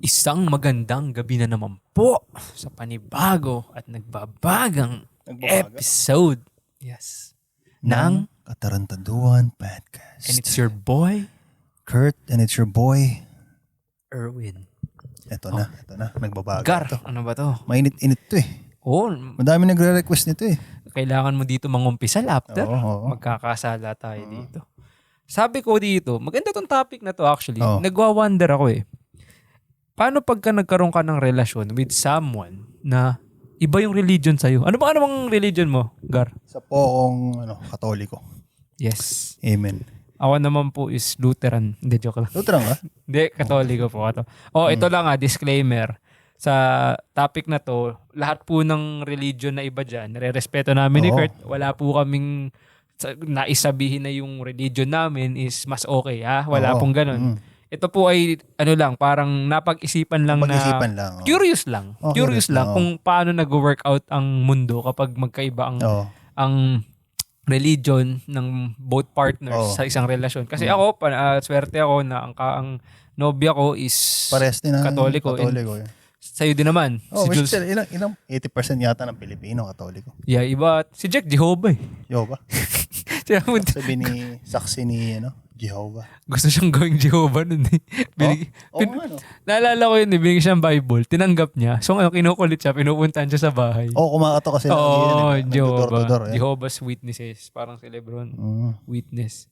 Isang magandang gabi na naman po sa panibago at nagbabagang Nagbabaga? episode. Yes. Ng, Katarantaduan Podcast. and it's your boy, Kurt and it's your boy. Erwin. Ito na, ito na. Nagbabago Gar, ito. ano ba to? Mainit-init to eh. Oh, Madami nagre-request nito eh. kailangan mo dito mangumpisal after. Oo, oo. Magkakasala tayo dito. Sabi ko dito, maganda tong topic na to actually. Oo. Nagwa-wonder ako eh. Paano pagka nagkaroon ka ng relasyon with someone na iba yung religion sa'yo? Ano ba ano bang religion mo, Gar? Sa poong ano, katoliko. Yes. Amen. Ako naman po is Lutheran. Hindi, joke lang. Lutheran ka? Hindi, katoliko po ako. Oh, ito lang ah, disclaimer. Sa topic na to, lahat po ng religion na iba dyan, nare-respeto namin ni Oo. Kurt. Wala po kaming sa- naisabihin na yung religion namin is mas okay ha. Wala Oo. pong ganun. Mm. Ito po ay ano lang, parang napag-isipan lang Pag-isipan na lang. oh. curious lang. Oh, curious, curious lang oh. kung paano nag-workout ang mundo kapag magkaiba ang Oo. ang religion ng both partners Oo. sa isang relasyon. Kasi Mm. ako, pa, ah, swerte ako na ang, ka- ang nobya ko is Pares din ang Katoliko. Katoliko. eh. Sa'yo din naman. Oh, si Jules. ilang, ilang 80% yata ng Pilipino katoliko. Yeah, iba. Si Jack Jehovah eh. Jehovah. Sabi ni, saksi ni, ano, Jehovah. gusto siyang gawing Jehovah nun eh. Binig, Oo pin- nga, no? naalala ko yun eh, binigyan siyang Bible, tinanggap niya. So ano, kinukulit siya, pinupuntahan siya sa bahay. Oo, kumakato kasi. Oo, lagi yan, eh. Jehovah. Nagdodor-dodor, eh. Jehovah's Witnesses. Parang si Lebron. Mm, Witness.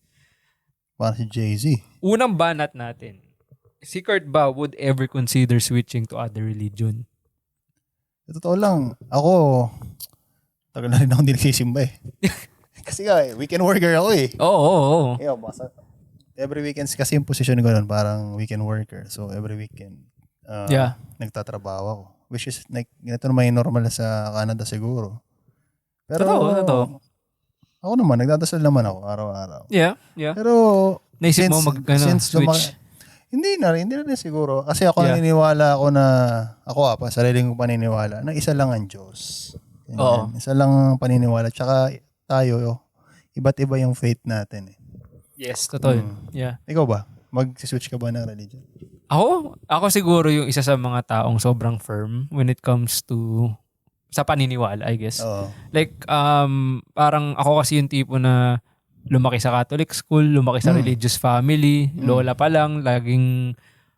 parang si Jay-Z. Unang banat natin. Si Kurt ba would ever consider switching to other religion? Totoo lang, ako, tagal na rin ako hindi nagsisimba eh. kasi nga, eh, weekend worker ako eh. Oo, oo, oo. Yo, basta, every weekends kasi yung position ko nun, parang weekend worker. So, every weekend, uh, Yeah. nagtatrabaho ako. Which is, like, ganito naman yung normal sa Canada siguro. Pero, Totoo, totoo. ako naman, nagdadasal naman ako araw-araw. Yeah, yeah. Pero, Naisip mo since- mag ano, since switch? Hindi na rin, hindi na rin siguro. Kasi ako Yeah. naniniwala ako na, ako ah, pa, sarili kong paniniwala, na isa lang ang Diyos. Ganyan. Oo. Isa lang ang paniniwala. Tsaka tayo, iba't iba yung faith natin eh. Yes, totoo yun. Mm. Yeah. Ikaw ba? Mag-switch ka ba ng religion? Ako, ako siguro yung isa sa mga taong sobrang firm when it comes to sa paniniwala, I guess. Oo. Like, um, parang ako kasi yung tipo na lumaki sa Catholic school, lumaki sa Mm. religious family, Mm. lola pa lang, laging,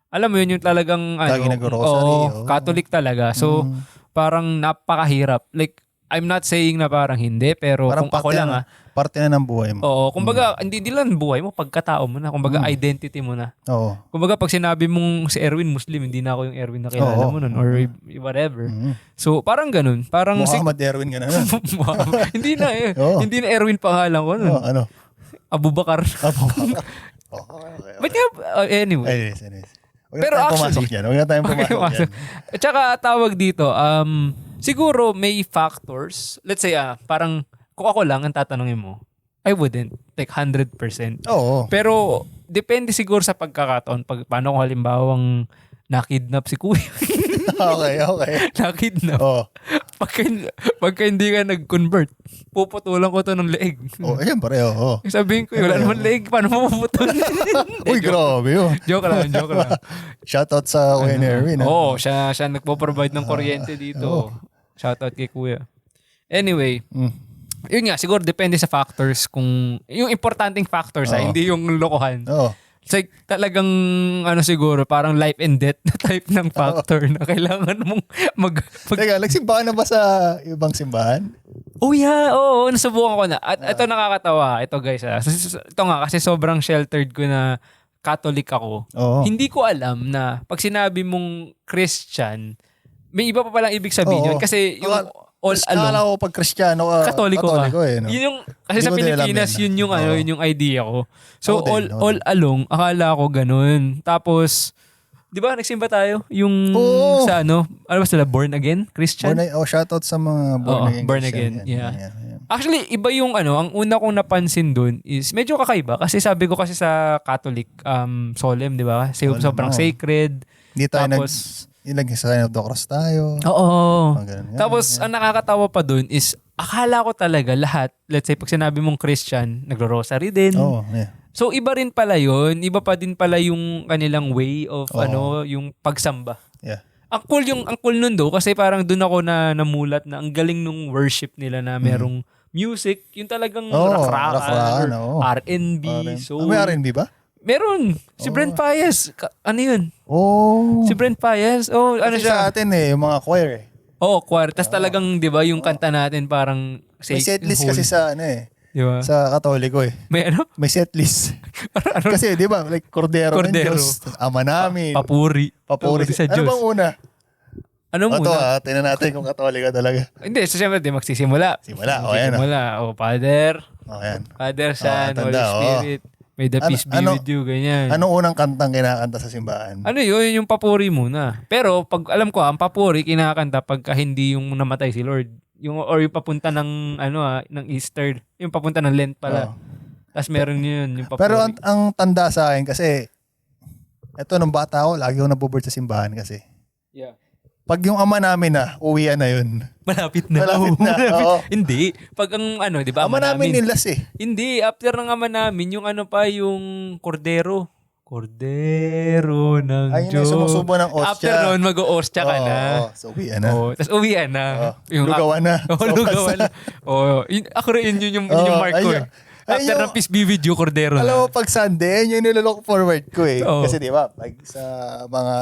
alam mo yun, yung talagang, ano, Laging nag-rosary, oo, oo. Catholic talaga. So, Mm. parang napakahirap. Like, I'm not saying na parang hindi, pero Parang kung ako lang na- ah, parte na ng buhay mo. oo, kumbaga, hindi, hindi lang buhay mo, pagkatao mo na, kumbaga, Mm. identity mo na. Oo. Kumbaga, pag sinabi mong si Erwin Muslim, hindi na ako yung Erwin na kilala Oo. mo nun, or whatever. Mm. So, parang ganun. Parang, si- Muhammad Erwin ka na hindi na eh. Oo. Hindi na Erwin pangalan ko nun. Oo, ano? Abubakar. Apo. Oo, okay, But yeah, uh, anyway. Anyways, anyways. Huwag Pero na tayong actually- pumasok dyan. Huwag na tayong Okay, pumasok pumasok. dyan. At saka tawag dito, um, siguro may factors. Let's say, ah, parang kung ako lang ang tatanungin mo, I wouldn't. Like 100%. Oo. Pero, depende siguro sa pagkakataon. Pag, paano kung halimbawang nakidnap si kuya. okay, okay. nakidnap. Oo. Pagka, pagka hindi ka nag-convert, puputulan ko to ng leeg. Oh, ayan pareho. Oh. Sabihin ko, wala naman leeg, paano mo puputol? Uy, grabe yun. joke lang, joke lang. Shoutout sa Wayne Erwin. ah. Oo, siya, siya nagpo-provide ng kuryente dito. oo. Shoutout kay kuya. Anyway, Mm. yun nga, siguro depende sa factors kung, yung importanteng factors ha, Oo. hindi yung lokohan. Oo. It's like talagang ano siguro, parang life and death na type ng factor na kailangan mong mag, mag Teka, nagsimbahan na ba sa ibang simbahan? Oh yeah, oo, nasubukan ko na. At ito nakakatawa. Ito guys, ah. ito nga kasi sobrang sheltered ko na Catholic ako. Oo. Hindi ko alam na pag sinabi mong Christian, may iba pa palang ibig sabihin Oo. yun. Kasi yung all Mas along, Akala ko pag Kristiyano ka, Katoliko ka. eh. No? yun yung, kasi Hindi sa ko din alam Pilipinas, yun yung, ano, Oo. yun yung idea ko. So, Ako din, all, ako all along, akala ko ganun. Tapos, di ba, nagsimba tayo? Yung Oo. sa ano, ano ba sila, born again? Christian? Born, oh, shoutout sa mga born Oo, again. born Christian. again, yeah. yan. Actually, iba yung ano, ang una kong napansin dun is medyo kakaiba kasi sabi ko kasi sa Catholic um solemn, 'di ba? Solemn, sobrang oo. sacred. Hindi tayo Tapos ilag sa sign of the cross tayo. Oo. Mga ganun. Tapos, ang nakakatawa pa dun is, akala ko talaga lahat, let's say, pag sinabi mong Christian, nagro-rosary din. Oo, yeah. So, iba rin pala yun. Iba pa din pala yung kanilang way of, Oo. ano, yung pagsamba. Yeah. Ang cool yung, ang cool nun do, kasi parang dun ako na namulat na ang galing nung worship nila na merong music, yung talagang. Oo, rakrakan, rakrakan, or oo. R&B, R&B. soul. Ah, may R&B ba? Meron. Si Oo. Brent. Ka- ano yun? Oh. Si Brent Payas. Oh, ano Kasi sa siya? atin eh, yung mga choir eh. Oh, choir. Tapos talagang, di ba, yung kanta natin parang May setlist kasi sa ano eh. Di ba? Sa katoliko eh. May ano? May setlist. ano? kasi di ba, like Cordero, Cordero. ng Diyos, Ama namin, Papuri. Papuri. sa Ano Diyos. bang una? Ano O to muna? ah, tingnan natin kung katoliko talaga. Hindi, so syempre, di magsisimula. Simula, o yan ah. Magsisimula. Oh, Father, O yan. Father, Son, tanda, Holy. Spirit. May the Ano- peace be ano- with you, ganyan. Anong unang kantang kinakanta sa simbahan? Ano yun, yung papuri muna. Pero pag alam ko, ang papuri kinakanta pagka hindi yung namatay si Lord. Yung or yung papunta ng ano ah, ng Easter, yung papunta ng Lent pala. Oo. Tapos meron yun, yung papuri. Pero ang, ang tanda sa akin kasi, eto nung bata ako, lagi ako nabubird sa simbahan kasi. yeah. Pag yung ama namin na, uwian na yun. Malapit na. Malapit na, oo. Hindi. Pag ang ano, di ba? ama namin nilas eh. Hindi, after ng ama namin, yung ano pa, yung kordero. Kordero ng Ayun na, Diyos. sumusubo ng ostya. After nun, mag-o-ostya ka Oo, na. oo. so uwian na. Oh, tapos uwian na. Oo. Lugawan na. Oh, Sa lugawan na. Oh, yun, ako rin yun, yun, yung, yun yung Oo, mark ko. ayun. eh. After Ayun. ng Peace Be With You, Cordero Alam mo, na. pag Sunday, yun yung nilolook forward ko eh. Oo. Kasi di ba, pag sa mga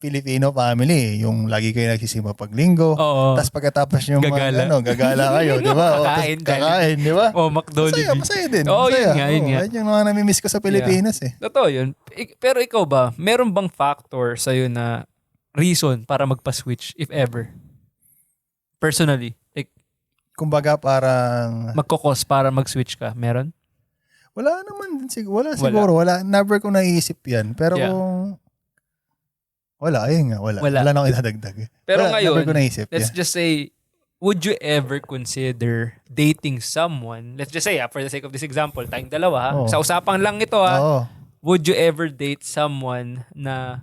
Filipino family, yung lagi kayo nagsisimba pag linggo. Oo. Tapos pagkatapos yung Gagala. mga, ano, gagala kayo, di ba? O, tas Kakain, kakain, di ba? Oh, McDolly. Masaya, masaya din. Oo, masaya. yun nga, yun nga. Yan yung mga namimiss ko sa Pilipinas eh. Totoo yun. Pero ikaw ba, meron bang factor sa'yo na reason para magpa-switch, if ever? Personally. Like, Kumbaga parang, magkakos para mag-switch ka. Meron? wala naman, sig- wala, Wala. siguro, wala. Never ko naisip yan. Pero Yeah. kung, wala, ayun nga, wala. Wala. Wala, na akong idadagdag. Pero wala, ngayon, ko naisip. let's yeah. just say, would you ever consider dating someone, let's just say, ah, for the sake of this example, tayong dalawa? Oo. sa usapang lang ito, ha? Oo. would you ever date someone na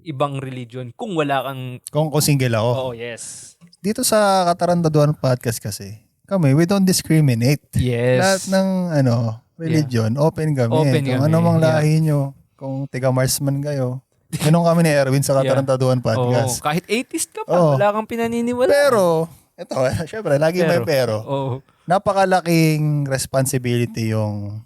ibang religion kung wala kang, Kung, kung single ako. oh yes. Dito sa Katarandaduan Podcast kasi, kami, we don't discriminate. Yes. Lahat ng ano, religion, open kami. Open kung kami, ano mang yeah. lahi nyo, kung tiga Marsman kayo. Ganun kami ni Erwin sa Katarandaduan Oh, Podcast. kahit atheist ka pa, Oo. wala kang pinaniniwala. Pero, ito, syempre, lagi may pero. Oh, Napakalaking responsibility yung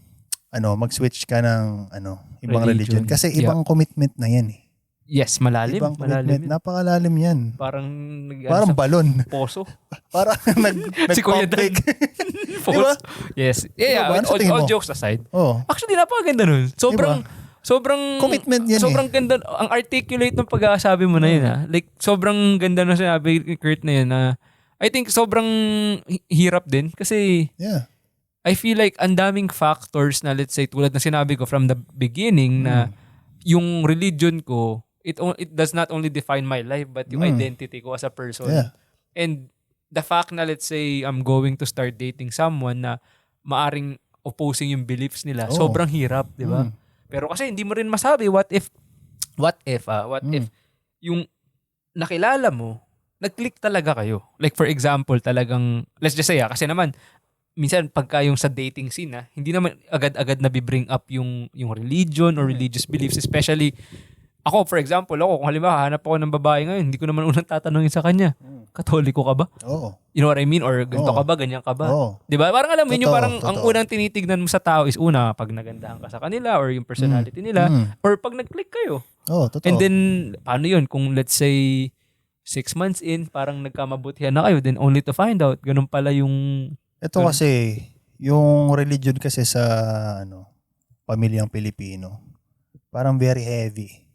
ano, mag-switch ka ng ano, ibang religion. Religion. Kasi Yeah. ibang commitment na yan eh. yes, malalim. ibang malalim. commitment. Napakalalim yan. Parang nag Parang sa balon. poso. Parang nag, Si Kuya nag-pump fake. poso. Yes. Yeah, yeah. Diba? Ano sa all, tingin all mo? jokes aside. oh. Actually, napakaganda nun. Sobrang, sobrang, Commitment yan eh. sobrang ganda, ang articulate ng pag-aasabi mo na yun ha. Like, sobrang ganda na sinabi ni Kurt na yun na, I think sobrang hi- hirap din kasi Yeah. I feel like ang daming factors na let's say tulad na sinabi ko from the beginning na Hmm. yung religion ko it it does not only define my life but yung Mm. identity ko as a person. Yeah. And the fact na let's say I'm going to start dating someone na maaring opposing yung beliefs nila, Oo. sobrang hirap, 'di ba? Mm. Pero kasi hindi mo rin masabi what if what if ah, what Mm. if yung nakilala mo nag-click talaga kayo. Like for example, talagang let's just say ah, kasi naman minsan pagka yung sa dating scene ah, hindi naman agad-agad na bring up yung yung religion or religious beliefs especially ako for example ako kung halimbawa hanap ako ng babae ngayon hindi ko naman unang tatanungin sa kanya Mm. katoliko ka ba Oo. you know what I mean or ganito Oo. ka ba ganyan ka ba Oo. 'di ba parang alam mo yun yung Totoo, parang ang totoo. unang tinitignan mo sa tao is una pag nagandahan ka sa kanila or yung personality nila Mm. or pag nag-click kayo Oo, totoo. And then, paano yun? Kung let's say, six months in, parang nagkamabutihan na kayo, then only to find out, ganun pala yung... Ito kasi, yung religion kasi sa ano, pamilyang Pilipino, parang very heavy.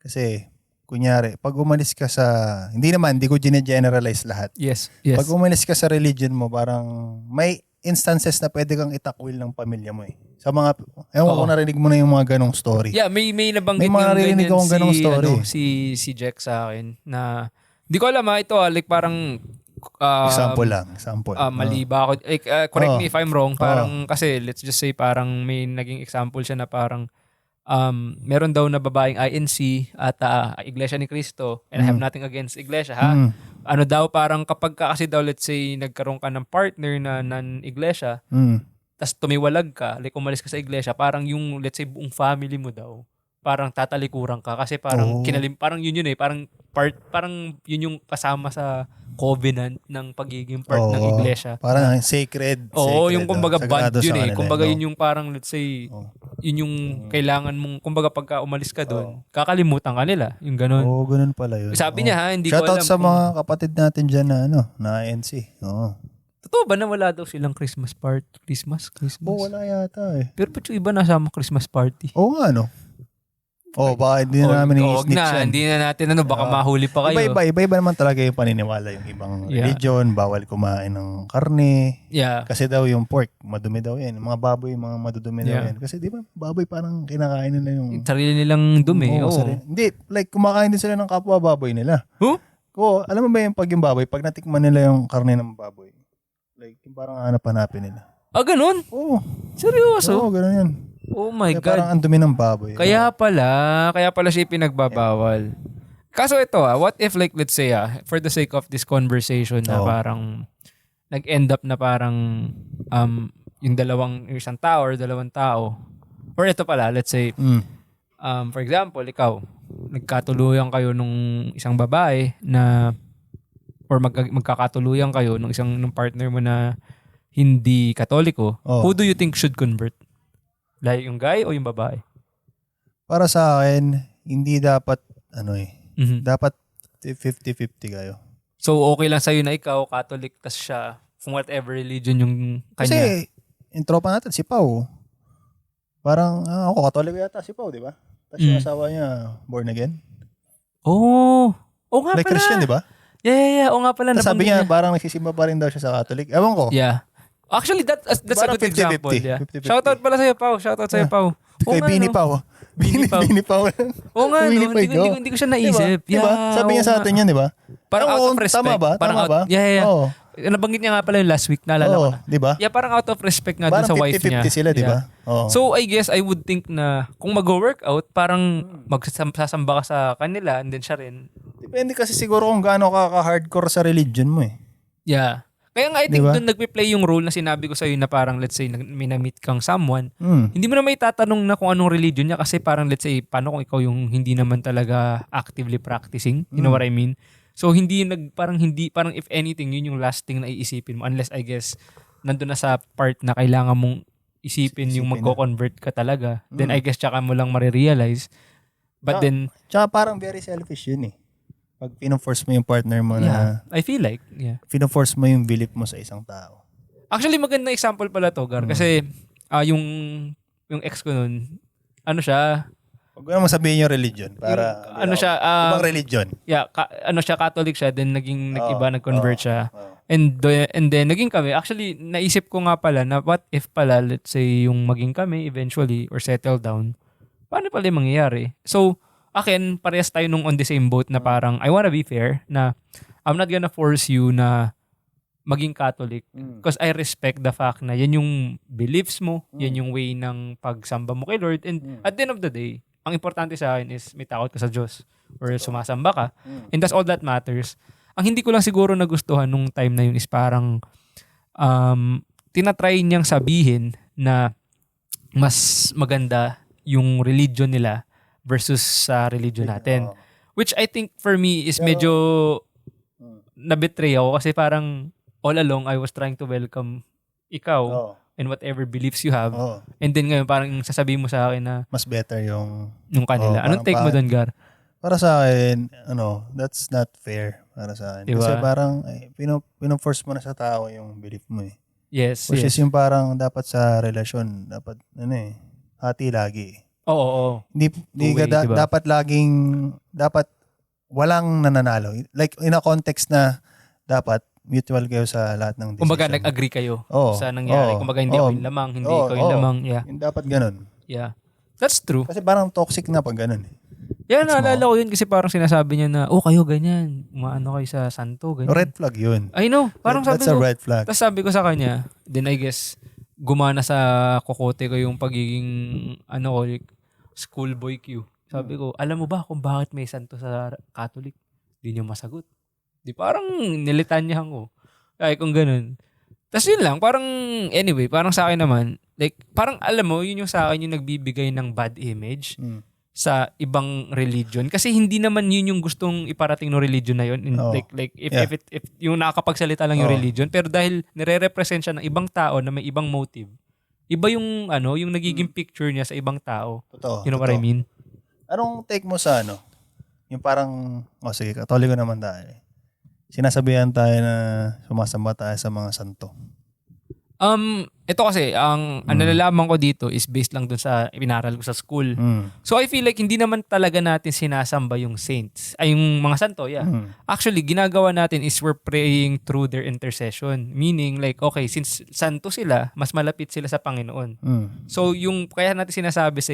Kasi, kunyari, pag umalis ka sa, hindi naman, hindi ko gine-generalize lahat. Yes, yes. Pag umalis ka sa religion mo, parang may instances na pwede kang itakwil ng pamilya mo eh. Sa mga, ewan ko narinig mo na yung mga ganong story. yeah, may, may nabanggit May mga narinig ganyan akong ganong si, story. Ano, si, si Jack sa akin na, di ko alam ha, ito ah, like parang... ah, example lang, example. ah, mali ba ako? Like, ah, correct Oo. me if I'm wrong. Parang, kasi let's just say parang may naging example siya na parang um, meron daw na babaeng INC at ah, Iglesia ni Cristo and I have Mm. nothing against Iglesia ha. Mm. Ano daw parang kapag ka kasi daw let's say nagkaroon ka ng partner na non-iglesia Mm. tas tumiwalag ka, like umalis ka sa iglesia, parang yung let's say buong family mo daw parang tatalikuran ka kasi parang Oo. kinalim parang yun yun eh parang part parang yun yung kasama sa covenant ng pagiging part ng Oo. iglesia. Parang sacred. Oo, sacred, yung kumbaga oh. bond yun eh. Kumbaga no? yun yung parang let's say Oo. yun yung kailangan mong kumbaga pagka umalis ka doon, kakalimutan ka nila, yung ganun. Oo, ganun pala yun. Sabi Oo. niya ha, hindi ko Shoutout alam. sa kung- mga kapatid natin dyan na ano, na ANC. Oo. Totoo ba na wala daw silang Christmas party? Christmas? Christmas? Oo, wala yata eh. Pero ba't yung iba nasama Christmas party? Oo nga, no? Oo, baka hindi na namin o, wag i-snitch na, yan. hindi na natin ano, baka Oo. mahuli pa kayo. Iba-iba, iba-iba naman talaga yung paniniwala. Yung ibang Yeah. religion, bawal kumain ng karne. Yeah. Kasi daw yung pork, madumi daw yan. Yung mga baboy, mga madudumi daw Yeah. yan. Kasi di ba, baboy parang kinakain nila yung... Sarili nilang dumi. Oo, Oo. sarili- Hindi, like kumakain din sila ng kapwa baboy nila. Huh? Oo, alam mo ba yung pag yung baboy, pag natikman nila yung karne ng baboy, like yung parang hanap-hanapin nila. Ah, ganun? Oo, Seryoso? oo, ganun yan. Oh my Kaya God. parang ang dumi ng baboy. Kaya pala, kaya pala siya pinagbabawal. Kaso ito ah, what if like let's say ah, for the sake of this conversation na Oo. parang nag-end up na parang um yung dalawang yung isang tao or dalawang tao or ito pala, let's say Mm. um for example, ikaw nagkatuluyan kayo nung isang babae na or magka- magkakatuluyan kayo nung isang nung partner mo na hindi katoliko, Oo. who do you think should convert? Like yung guy o yung babae? Para sa akin, hindi dapat, ano eh, Mhm. dapat 50-50 kayo. So, okay lang sa'yo na ikaw, Catholic, tas siya, kung whatever religion yung kanya. Kasi, yung tropa natin, si Pau, parang, ah, ako, katoliko yata si Pau, di ba? Tapos yung Mm. asawa niya, born again. oh, oh nga Like pala. Christian, di ba? Yeah, yeah, yeah. Oo nga pala. Tapos sabi nabanggit niya, parang nagsisimba pa rin daw siya sa Catholic. Ewan ko. Yeah. Actually, that, that's a Parang good example. 50-50. Yeah. 50-50. Shoutout pala sa'yo, Pao. Shoutout sa'yo, Yeah. Pao. Oo Kay nga, Bini no? Pau. Bini Bini, Pau. Bini Pau. Oo nga, no? Hindi, ko- hindi, ko- hindi ko siya naisip. Diba? Diba? Yeah, Sabi niya oo sa nga. atin yan, di ba? Parang out of respect. Tama ba? Parang Tama out, ba? Yeah, yeah, yeah. Oo. Nabanggit niya nga pala yung last week. Naalala ko Oo, na. di ba? Yeah, parang out of respect nga dun Parang sa wife niya. 50-50 sila, di Yeah. Oo. So I guess I would think na kung mag-workout, parang magsasamba ka sa kanila and then siya rin. Depende kasi siguro kung gaano ka ka-hardcore sa religion mo eh. Yeah. Kaya nga I think Diba? doon nagpe-play yung role na sinabi ko sa iyo na parang let's say may na-meet kang someone, Hmm. hindi mo na may tatanong na kung anong religion niya kasi parang let's say paano kung ikaw yung hindi naman talaga actively practicing, you know Mm. what I mean? So hindi nag parang hindi parang if anything yun yung last thing na iisipin mo unless I guess nandun na sa part na kailangan mong isipin, yung Isipin na. magko-convert ka talaga. Then Mm. I guess tsaka mo lang marirealize. But Ah. then Tsaka parang very selfish yun eh. Pag pino-force mo yung partner mo yeah, na, I feel like yeah. pino-force mo yung belief mo sa isang tao. Actually, maganda example pala to, Gar. Mm. Kasi ah, yung yung ex ko nun, ano siya, Huwag mo naman sabihin yung religion. Para, yung- ano siya, ah, Ibang religion. yeah, ka- ano siya, Catholic siya, then naging nag-iba, Oo, nag-convert oo, siya. oo. And, and then, naging kami. Actually, naisip ko nga pala na what if pala, let's say, yung maging kami eventually or settle down, paano pala yung mangyayari? So, akin, parehas tayo nung on the same boat na parang, I wanna be fair, na I'm not gonna force you na maging Catholic Mm. Because I respect the fact na yan yung beliefs mo, Mm. yan yung way ng pagsamba mo kay Lord. And Mm. at the end of the day, ang importante sa akin is may takot ka sa Diyos or sumasamba ka. Mm. And that's all that matters. Ang hindi ko lang siguro nagustuhan nung time na yun is parang um, tinatry niyang sabihin na mas maganda yung religion nila versus sa religion natin. Which I think for me is Pero- medyo Mm. na-betray ako kasi parang all along I was trying to welcome ikaw Oo. and whatever beliefs you have. Oo. And then ngayon parang sasabihin mo sa akin na Mas better yung yung kanila. Oo, Anong parang take mo pa- doon, Gar? Para sa akin, ano, that's not fair para sa akin. Diba? Kasi parang ay, pino, pino-force mo na sa tao yung belief mo eh. Yes, Which yes. is yung parang dapat sa relasyon, dapat ano eh, hati lagi. Oo, oo, oo. Hindi, hindi ka da- diba? dapat laging, dapat walang nananalo. Like in a context na dapat mutual kayo sa lahat ng decision. Kumbaga nag-agree kayo Oo, sa nangyari. oo, Kumbaga hindi oo. ako yung lamang, hindi Oo, ikaw yung oo. lamang. Yeah. Dapat ganun. Yeah. That's true. Kasi parang toxic na pag ganun eh. Yeah, mo? naalala ko yun kasi parang sinasabi niya na, oh, kayo ganyan. Umaano kayo sa santo, ganyan. Red flag yun. I know. Parang sabi That's a ko, red flag. Tapos sabi ko sa kanya, then I guess, gumana sa kokote ko yung pagiging, ano ko, like, schoolboy Q. Sabi ko, alam mo ba kung bakit may santo sa Catholic? Di niyo masagot. Di parang nilitanyahan ko. Kaya kung ganun. Tapos yun lang, parang anyway, parang sa akin naman, like, parang alam mo, yun yung sa akin yung nagbibigay ng bad image Mm. sa ibang religion kasi hindi naman yun yung gustong iparating ng religion na yun In- Oo. like like if, Yeah. if, it, if yung nakakapagsalita lang yung Oo. religion pero dahil nire-represent siya ng ibang tao na may ibang motive iba yung ano yung nagiging picture niya sa ibang tao Totoo. you know what I totoo. mean Anong take mo sa ano? Yung parang, oh sige, katoliko naman tayo. eh. Sinasabihan tayo na sumasamba tayo sa mga santo. Um ito kasi ang ang Mm. nalalaman ko dito is based lang dun sa pinaral ko sa school Mm. so I feel like hindi naman talaga natin sinasamba yung saints ay yung mga santo yeah Mm. Actually, ginagawa natin is we're praying through their intercession. Meaning, like, okay, since santo sila, mas malapit sila sa Panginoon. Mm. So, yung kaya natin sinasabi sa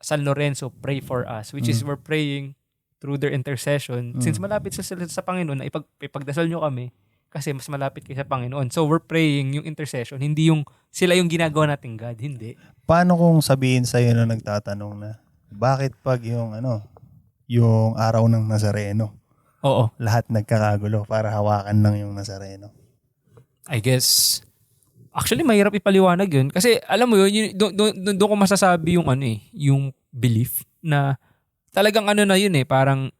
San Lorenzo, pray for us, which is Mm. we're praying through their intercession. Mm. Since malapit sa sila sa Panginoon, na ipag, ipagdasal nyo kami kasi mas malapit kayo sa Panginoon. So, we're praying yung intercession, hindi yung sila yung ginagawa nating God, hindi. Paano kung sabihin sa iyo na nagtatanong na, bakit pag yung ano, yung araw ng Nazareno, Oo. lahat nagkakagulo para hawakan lang yung Nazareno? I guess actually mahirap ipaliwanag 'yun kasi alam mo 'yun, yun doon do, do, doon ko masasabi yung ano eh, yung belief na talagang ano na 'yun eh, parang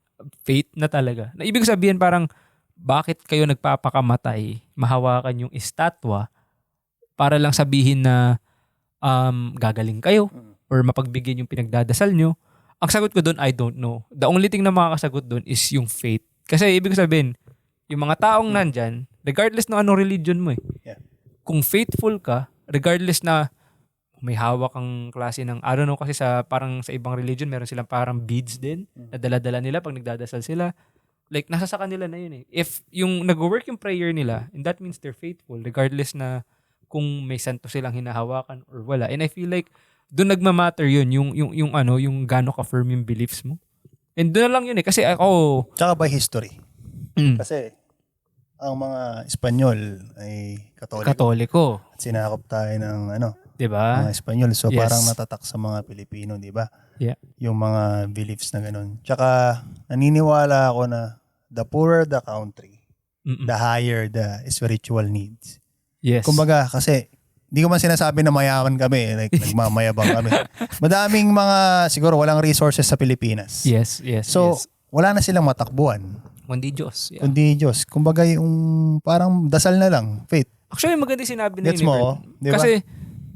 faith na talaga. Na ibig sabihin parang bakit kayo nagpapakamatay, mahawakan yung estatwa para lang sabihin na um, gagaling kayo or mapagbigyan yung pinagdadasal nyo. Ang sagot ko doon, I don't know. The only thing na makakasagot doon is yung faith. Kasi ibig sabihin, yung mga taong nandyan, regardless na anong religion mo eh, Yeah. kung faithful ka, regardless na may hawak ang klase ng, I don't know, kasi sa parang sa ibang religion, meron silang parang beads din, na dala-dala nila pag nagdadasal sila. Like, nasa sa kanila na yun eh. If yung nag-work yung prayer nila, and that means they're faithful, regardless na kung may santo silang hinahawakan or wala. And I feel like, doon nagmamatter yun, yung, yung, yung ano, yung gano'n ka-firm yung beliefs mo. And doon na lang yun eh. Kasi ako, Tsaka by history. mm, Kasi, ang mga Espanyol ay katoliko. katoliko. At sinakop tayo ng ano, 'di ba? mga Espanyol. So Yes. parang natatak sa mga Pilipino, di ba? Yeah. Yung mga beliefs na ganun. Tsaka, naniniwala ako na the poorer the country, Mm-mm. the higher the spiritual needs. Yes. Kumbaga, kasi, hindi ko man sinasabi na mayaman kami, like nagmamayabang kami. Madaming mga, siguro walang resources sa Pilipinas. yes, yes, So, yes. wala na silang matakbuhan, Kundi Diyos. Yeah. kundi Diyos. Kumbaga, yung parang dasal na lang, faith. Actually, maganda yung sinabi na Gets mo, eh, ba? Kasi,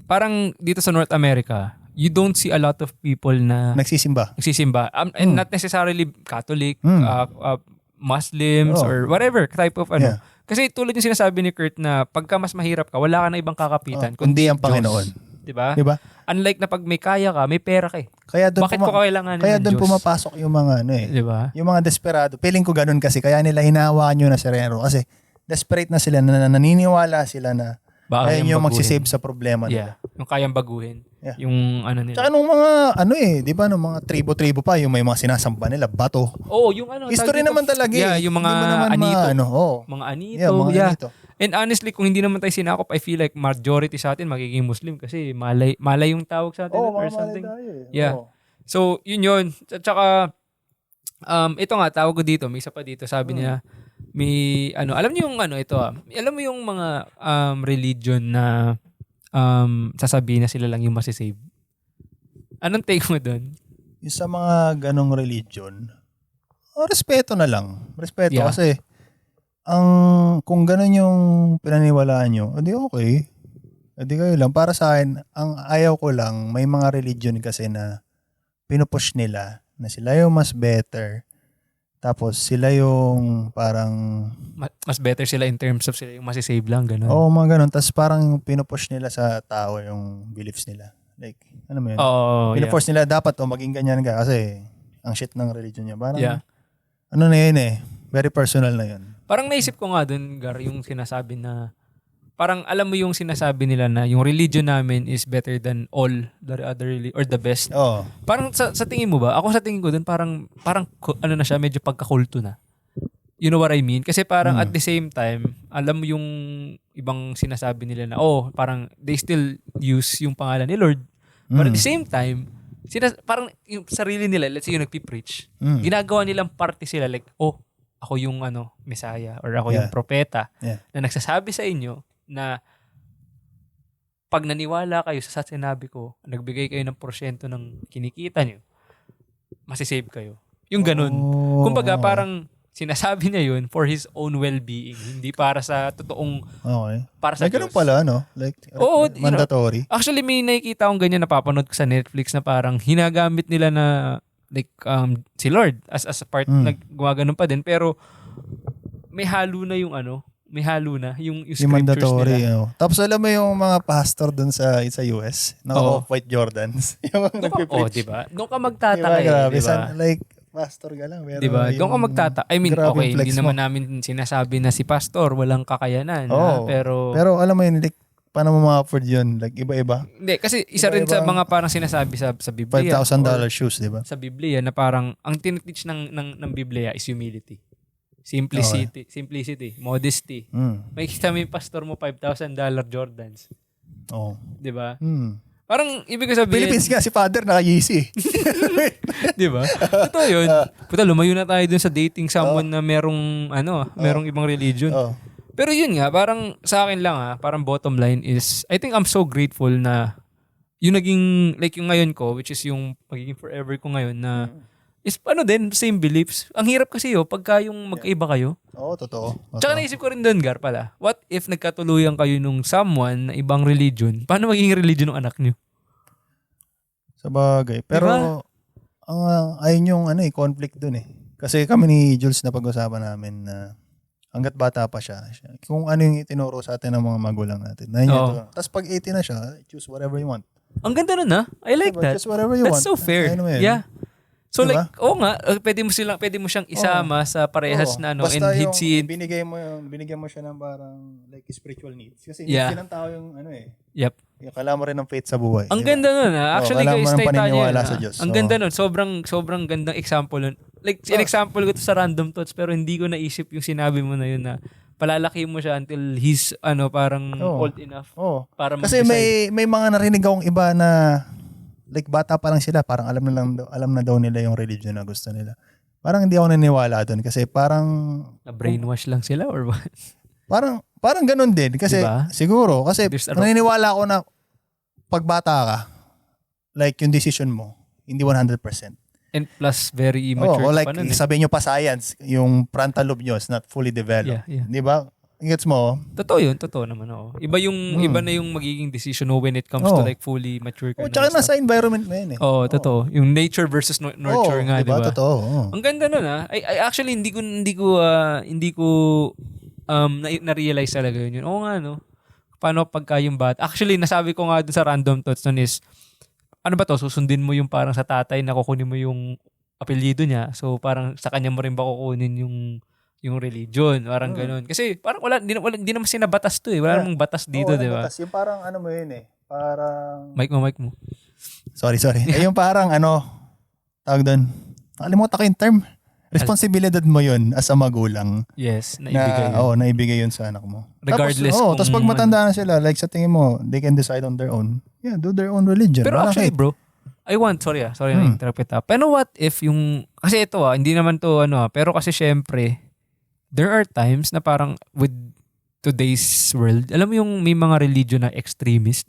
parang dito sa North America, you don't see a lot of people na Nagsisimba. nagsisimba. Um, and Hmm. not necessarily Catholic, Hmm. uh, uh, Muslims, Oh. or whatever type of ano. Yeah. Kasi tulad yung sinasabi ni Kurt na pagka mas mahirap ka, wala ka na ibang kakapitan. Oh, kundi ang Diyos. Panginoon. Di ba? Di ba? Unlike na pag may kaya ka, may pera ka eh. Kaya doon Bakit puma- ko kailangan kaya ng doon Diyos? pumapasok yung mga ano eh. Di ba? Yung mga desperado. Feeling ko ganun kasi. Kaya nila hinahawakan yun na sereno. Kasi desperate na sila. Na, na- naniniwala sila na Baka ayun yung magsisave sa problema nila. Yeah. Yung kayang baguhin. Yeah. Yung ano nila. Tsaka nung mga, ano eh, di ba, nung mga tribo-tribo pa, yung may mga sinasamba nila, bato. Oo, yung ano. History naman talaga eh. Yeah, yung mga anito. Ma, ano, oh. Mga anito. Yeah, mga yeah. anito. And honestly, kung hindi naman tayo sinakop, I feel like majority sa atin magiging Muslim kasi malay, malay yung tawag sa atin Oo, or something. tayo eh. Yeah. Oo. So, yun yun. At saka, um, ito nga, tawag ko dito, may isa pa dito, sabi niya, may, ano, alam niyo yung ano, ito ah, alam mo yung mga um, religion na um, sasabihin na sila lang yung masisave? Anong take mo doon? Yung sa mga ganong religion, oh, respeto na lang. Respeto Yeah. kasi ang kung ganon yung pinaniwalaan nyo, edi okay. Edi kayo lang. Para sa akin, ang ayaw ko lang, may mga religion kasi na pinupush nila na sila yung mas better. Tapos sila yung parang, Ma- Mas better sila in terms of sila yung masisave lang, ganun. oh mga ganon. Tapos parang pinupush nila sa tao yung beliefs nila. Like, ano mo yun? Oo, yeah. Pinuforce nila dapat o maging ganyan ka kasi ang shit ng religion niya. Parang, Yeah. ano na yun eh. Very personal na yun. Parang naisip ko nga dun, Gar, yung sinasabi na, parang alam mo yung sinasabi nila na yung religion namin is better than all the other reli- or the best. Oo. Parang sa, sa tingin mo ba? Ako sa tingin ko dun parang parang ano na siya medyo pagkakulto na. You know what I mean? Kasi parang Mm. at the same time, alam mo yung ibang sinasabi nila na oh, parang they still use yung pangalan ni Lord. But at Mm. the same time, Sina, parang yung sarili nila, let's say yung nagpipreach, Mm. ginagawa nilang party sila like, oh, ako yung ano, Messiah or ako yung Yeah. propeta Yeah. na nagsasabi sa inyo na pag naniwala kayo sa sinabi ko, nagbigay kayo ng porsyento ng kinikita nyo, masisave kayo. Yung ganun. Oh. Kumbaga, parang sinasabi niya yun for his own well-being, hindi para sa totoong, Okay. para sa Like, Diyos. pala, no? Like, Oo, you know, mandatory. Actually, may nakikita akong ganyan napapanood ko sa Netflix na parang hinagamit nila na like um, si Lord as as a part Mm. nag gumagano pa din pero may halo na yung ano, may halo na yung, yung Yung scriptures mandatory. nila. ano. Tapos alam mo yung mga pastor dun sa sa US, Oo. naka-off-white Jordans. yung mga oh, di ba? Doon ka Diba, magtataka eh, di ba? San- like, pastor ka lang. Pero Di ba? Doon ka yung magtata. I mean, okay, flex hindi mo. naman namin sinasabi na si pastor walang kakayanan, ha? Oo. pero Pero alam mo yun, like, paano mo ma-afford yun? Like, iba-iba. hindi kasi isa rin sa Iba-ibang- mga parang sinasabi sa sa Biblia. $5,000 or shoes, di ba? sa Biblia na parang ang tiniteach ng ng ng Biblia is humility. Simplicity, simplicity, modesty. Mm. May kita mo yung pastor mo $5,000 Jordans, Oo. 'di ba? Mm. Parang ibig ko sabihin, Philippines nga, si father naka-Yeezy. 'di ba? Totoo 'yun. Puta, lumayo na tayo dun sa dating someone na merong ano, merong ibang religion. oh. Pero yun nga, parang sa akin lang ha, parang bottom line is, I think I'm so grateful na yung naging, like yung ngayon ko, which is yung magiging forever ko ngayon na, is ano din, same beliefs. Ang hirap kasi yo, pagka yung magkaiba kayo. Oo, totoo. Tsaka Totoo. naisip ko rin doon, Gar, pala. What if nagkatuluyan kayo nung someone na ibang religion? Paano magiging religion ng anak nyo? Sa bagay. Pero, Diba? ang uh, ayun yung ano eh, conflict dun eh. Kasi kami ni Jules na pag-usapan namin na hanggat bata pa siya, siya kung ano yung itinuro sa atin ng mga magulang natin. Oo. ito. Tapos pag 18 na siya, choose whatever you want. Ang ganda nun ha? I like Diba? that. Choose whatever you That's want. so fair. Ano? Yeah. So Diba? like, oo nga, uh, pwede mo silang, pwede mo siyang isama sa parehas Oo. na ano, Basta and yung see it. binigay mo yung binigyan mo siya ng parang like spiritual needs. Kasi Yeah. ng tao yung ano eh. Yep. Yung kailangan mo rin ng faith sa buhay. Ang Diba? ganda nun ha. Actually, kailangan guys, tayo yun, sa ha? Diyos. Ang Oo. ganda nun. Sobrang, sobrang gandang example nun. Like, Oh. in-example ko to sa random thoughts, pero hindi ko naisip yung sinabi mo na yun na palalaki mo siya until he's, ano, parang Oo. old enough Oo. para Kasi may may mga narinig akong iba na like bata pa lang sila, parang alam na lang alam na daw nila yung religion na gusto nila. Parang hindi ako naniniwala doon kasi parang na brainwash lang sila or what? parang parang ganun din kasi Diba? siguro kasi naniniwala ako na pag bata ka like yung decision mo hindi 100%. And plus, very immature o like pa nun. eh. sabihin nyo pa science, yung frontal lobe nyo is not fully developed. Yeah, yeah. Di ba? Gets mo? Totoo yun, totoo naman oo. Iba yung Hmm. iba na yung magiging decision mo when it comes to Oo. like fully mature ka Oh, na tsaka stuff. nasa environment mo yun eh. Oo, totoo. Yung nature versus no- nurture Oo, nga, di diba? ba? Totoo. oo. Ang ganda nun ah. I, I actually hindi ko hindi ko ah, hindi ko um na, na-realize talaga yun. yun. Oo nga no. Paano pagka yung bat? Actually nasabi ko nga dun sa random thoughts nun is ano ba to? Susundin mo yung parang sa tatay na kukunin mo yung apelyido niya. So parang sa kanya mo rin ba kukunin yung yung religion, parang Hmm. ganun. Kasi parang wala hindi, wala, hindi naman sinabatas to eh. Wala Yeah. namang batas dito, Oo, di ano, ba? tas yung parang ano mo yun eh. Parang... Mic mo, mic mo. Sorry, sorry. Eh, yung parang ano, tawag doon. Nakalimutan ko yung term. Responsibilidad mo yun as a magulang. Yes, Na, naibigay yun. oh, naibigay yun sa anak mo. Regardless Tapos, oh, kung tapos pag matanda na sila, like sa tingin mo, they can decide on their own. Yeah, do their own religion. Pero Wala actually, bro, I want, sorry ah, sorry na Hmm. interrupt kita. Pero what if yung, kasi ito ah, hindi naman to ano ah, pero kasi syempre, there are times na parang with today's world, alam mo yung may mga religion na extremist.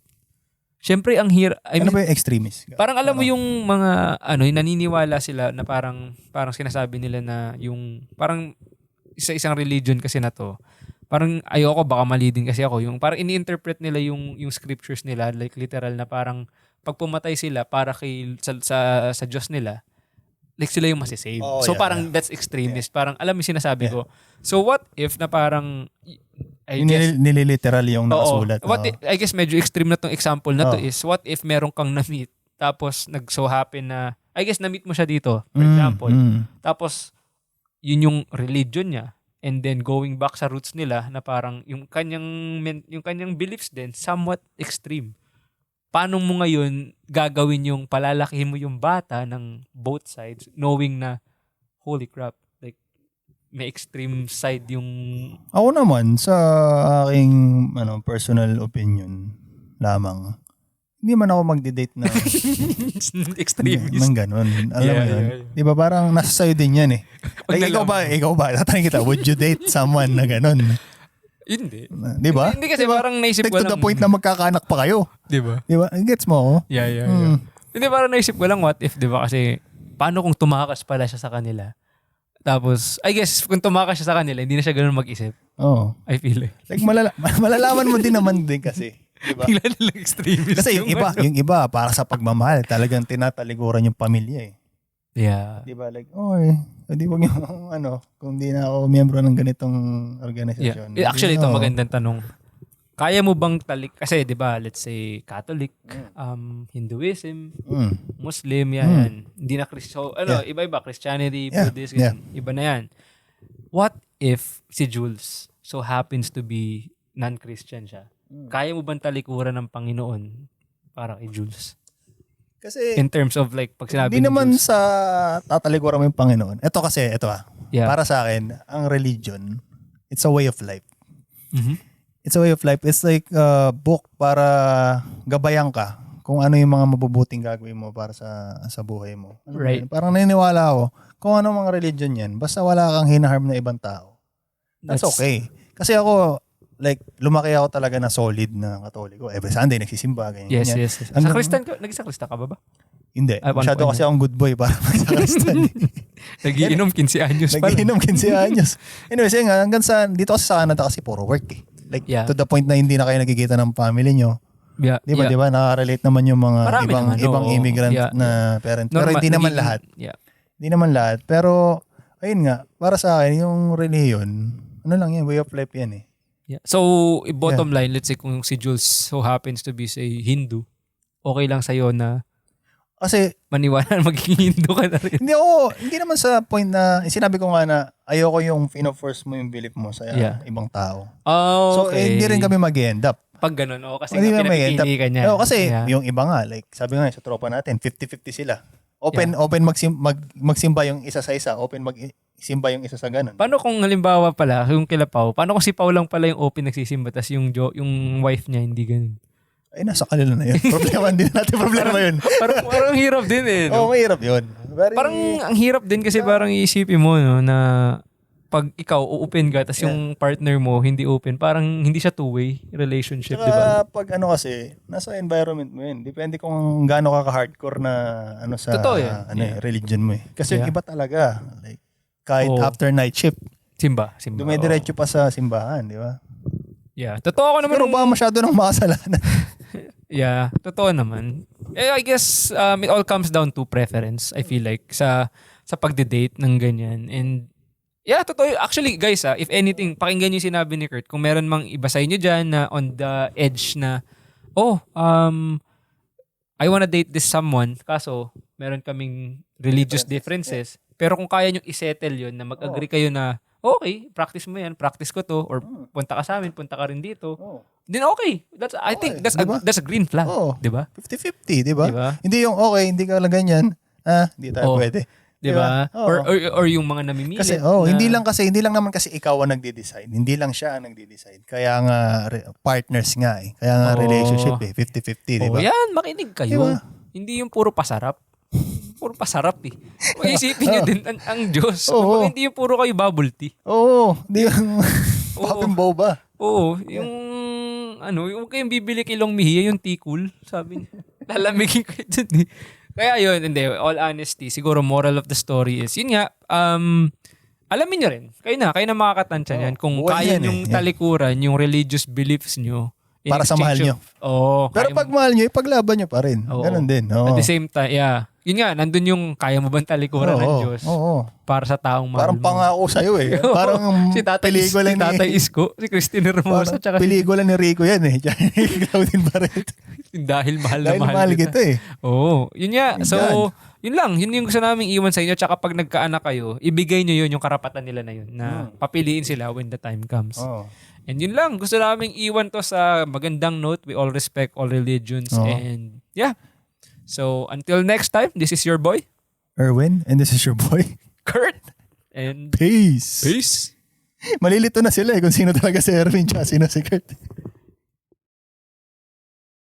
Syempre, ang hir, I ano mean, ba yung extremist? parang alam mo yung mga, ano, yung naniniwala sila na parang, parang sinasabi nila na yung, parang isa isang religion kasi na to, parang ayoko baka mali din kasi ako yung parang ini-interpret nila yung yung scriptures nila like literal na parang pag pumatay sila para kay sa sa, sa Diyos nila like sila yung masisave. Oh, so yeah, parang that's extremist. Parang alam mo sinasabi Yeah. ko. So what if na parang I Yung guess nil- nililiteral yung Oo. nakasulat. What Oo. i- guess medyo extreme na tong example na to Oo. is what if meron kang na-meet tapos nag-so happen na I guess na-meet mo siya dito for Mm, example. mm. Tapos, yun yung religion niya. And then going back sa roots nila na parang yung kanyang yung kanyang beliefs din somewhat extreme. Paano mo ngayon gagawin yung palalakihin mo yung bata ng both sides knowing na holy crap like may extreme side yung Ako naman, sa aking ano, personal opinion lamang, hindi man ako magde-date na Extremist. ng ganun. Alam Yeah, mo yun? yeah, yeah. Di ba parang nasa sa'yo din yan eh. Like, ikaw ba, ikaw ba, tatanungin kita, would you date someone na ganun? Hindi. Di ba? Hindi kasi parang naisip Like ko to lang. the point na magkakaanak pa kayo. Di ba? Di ba? Gets mo ako? Yeah, yeah, Hmm. yeah. Hindi, parang naisip ko lang what if, di ba? Kasi, paano kung tumakas pala siya sa kanila? Tapos, I guess, kung tumakas siya sa kanila, hindi na siya ganun mag-isip. Oo. I feel like. Like malala- malalaman mo din naman din kasi. Di ba? Bigla nilang extremist. Kasi yung iba, ano. yung iba, para sa pagmamahal, talagang tinatalikuran yung pamilya eh. Yeah. Di ba? Like, oy, hindi wag yung ano, kung di na ako miyembro ng ganitong Yeah. organisasyon. Eh, Actually, ito magandang tanong. Kaya mo bang talik, kasi di ba, let's say, Catholic, Mm. um, Hinduism, Mm. Muslim, yan. Hindi na Christo, ano, iba-iba, Christianity, Yeah, Buddhist, yeah. iba na yan. What if si Jules so happens to be non-Christian siya? Mm. Kaya mo bang talikuran ng Panginoon para kay Jules? Kasi, In terms of like, pag sinabi hindi naman Jules. sa tatalikuran mo yung Panginoon. Ito kasi, ito ah. Yeah. Para sa akin, ang religion, it's a way of life. Mhm. It's a way of life. It's like a book para gabayan ka kung ano yung mga mabubuting gagawin mo para sa sa buhay mo. Ano Right. yun? Parang naniniwala ako kung ano mga religion yan, basta wala kang hinaharm na ibang tao. That's, okay. Kasi ako, like, lumaki ako talaga na solid na katoliko. Every Sunday, nagsisimba, ganyan. Yes, ganyan. yes. yes. Sa Hanggang- Kristan ka, nag-isa ka ba ba? Hindi. Ay, one Masyado kasi akong good boy para magsakristen. Nagiinom 15 anyos pa. Nagiinom 15 anyos. Anyways, yun nga, hanggang sa, dito kasi sa Canada kasi puro work eh. Like, Yeah. to the point na hindi na kayo nagkikita ng family nyo. Yeah, Di ba, yeah. di ba? Nakaka-relate naman yung mga Marami ibang naman, ibang oo. immigrant Yeah. na parents. Pero Normal- hindi naman nagiging- lahat. Yeah. Hindi naman lahat. Pero, ayun nga, para sa akin, yung religion, ano lang yan, way of life yan eh. Yeah. So, bottom line, let's say kung si Jules so happens to be say Hindu, okay lang sa'yo na Kasi, maniwala na magiging Hindu ka na rin. hindi ako, hindi naman sa point na, sinabi ko nga na, ayoko yung pino-force mo yung belief mo sa Yeah. ibang tao. Oh, So, eh, hindi rin kami mag-end up. Pag ganun, oh, kasi Hindi nga naman mag-end up. pinapipili ka niya. Oo, kasi Yeah. yung iba nga, like, sabi nga sa tropa natin, 50-50 sila. Open, open magsim, mag, magsimba yung isa sa isa, open magsimba yung isa sa ganun. Paano kung halimbawa pala, yung kila Pao, paano kung si Pao lang pala yung open nagsisimba, tas yung, jo, yung wife niya hindi ganun? Ay, nasa kanila na yun. Problema din natin, problema yun. parang, parang hirap din eh. Oo, No? mahirap yun. Very, Parang ang hirap din kasi parang iisipin mo no, na pag ikaw open ka, tas yung partner mo hindi open, parang hindi siya two-way relationship, di ba? Pag ano kasi, nasa environment mo yun. Depende kung gaano ka ka-hardcore na ano sa Totoo yan. ano, Yeah. religion mo eh. Kasi Yeah. iba talaga, like, kahit Oo. after night shift, Simba, simba. dumidiretso pa sa simbahan, di ba? Yeah. Totoo ako naman. Pero ba masyado ng makasalanan? Yeah, totoo naman. Eh, I guess um, it all comes down to preference, I feel like, sa sa pagde-date ng ganyan. And yeah, totoo. Actually, guys, ah, if anything, pakinggan yung sinabi ni Kurt. Kung meron mang iba sa inyo dyan na on the edge na, oh, um, I wanna date this someone, kaso meron kaming religious differences. Pero kung kaya nyo isettle yun, na mag-agree kayo na, okay, practice mo yan, practice ko to, or Hmm. punta ka sa amin, punta ka rin dito, Oo. then okay. That's, I think Okay, that's, di ba? a, that's a green flag. Oo. Di ba? 50-50, di ba? Di ba? Hindi yung okay, hindi ka lang ganyan. Ah, hindi tayo Oo. pwede. Di ba? Oo. Or, or, or yung mga namimili. Kasi oh, hindi lang kasi hindi lang naman kasi ikaw ang nagde-decide. Hindi lang siya ang nagde-decide. Kaya nga re- partners nga eh. Kaya nga Oo. relationship eh, 50-50, di Oh, ba? yan, makinig kayo. Di ba? Hindi yung puro pasarap. Puro pasarap eh. Mag-isipin nyo din ang, ang Diyos. Oo. Kumbaga, hindi yung puro kayo bubble tea. Oo, di yung popping boba. Oo, yung ano, yung huwag kayong bibili kilong mihiya, yung tikul, sabi niya. Lalamigin kayo dun eh. Kaya yun, hindi, all honesty, siguro moral of the story is, yun nga, um, alamin nyo rin, kayo na, kayo na makakatansya niyan, kung buhay kaya yan eh, yung yeah. talikuran, yung religious beliefs nyo, in Para sa mahal nyo. Oo. Pero kaya pag mahal nyo, ipaglaban nyo pa rin. Oo. Ganon din. Oo. At the same time, yeah. Yun nga, nandun yung kaya mo bang talikuran ng Oo, Diyos Oo. para sa taong mahal Parang mo. pangako sa'yo eh. Parang si Tatay, pelikula si ni... Tatay Isko, si Christine Hermosa, Parang pelikula ni Rico yan eh. Pa rin. dahil mahal na Dahil mahal, mahal kita. kita eh. Oo, yun nga. Yun So, yan. yun lang. Yun yung gusto namin iwan sa inyo. Tsaka pag nagkaanak kayo, ibigay nyo yun, yung karapatan nila na yun, na Hmm. papiliin sila when the time comes. Oo. And yun lang. Gusto namin iwan to sa magandang note. We all respect all religions. Oo. And yeah. So, until next time, this is your boy, Erwin, and this is your boy. Kurt. And Peace. peace. Malilito na sila eh kung sino talaga si Erwin tsaka sino si Kurt.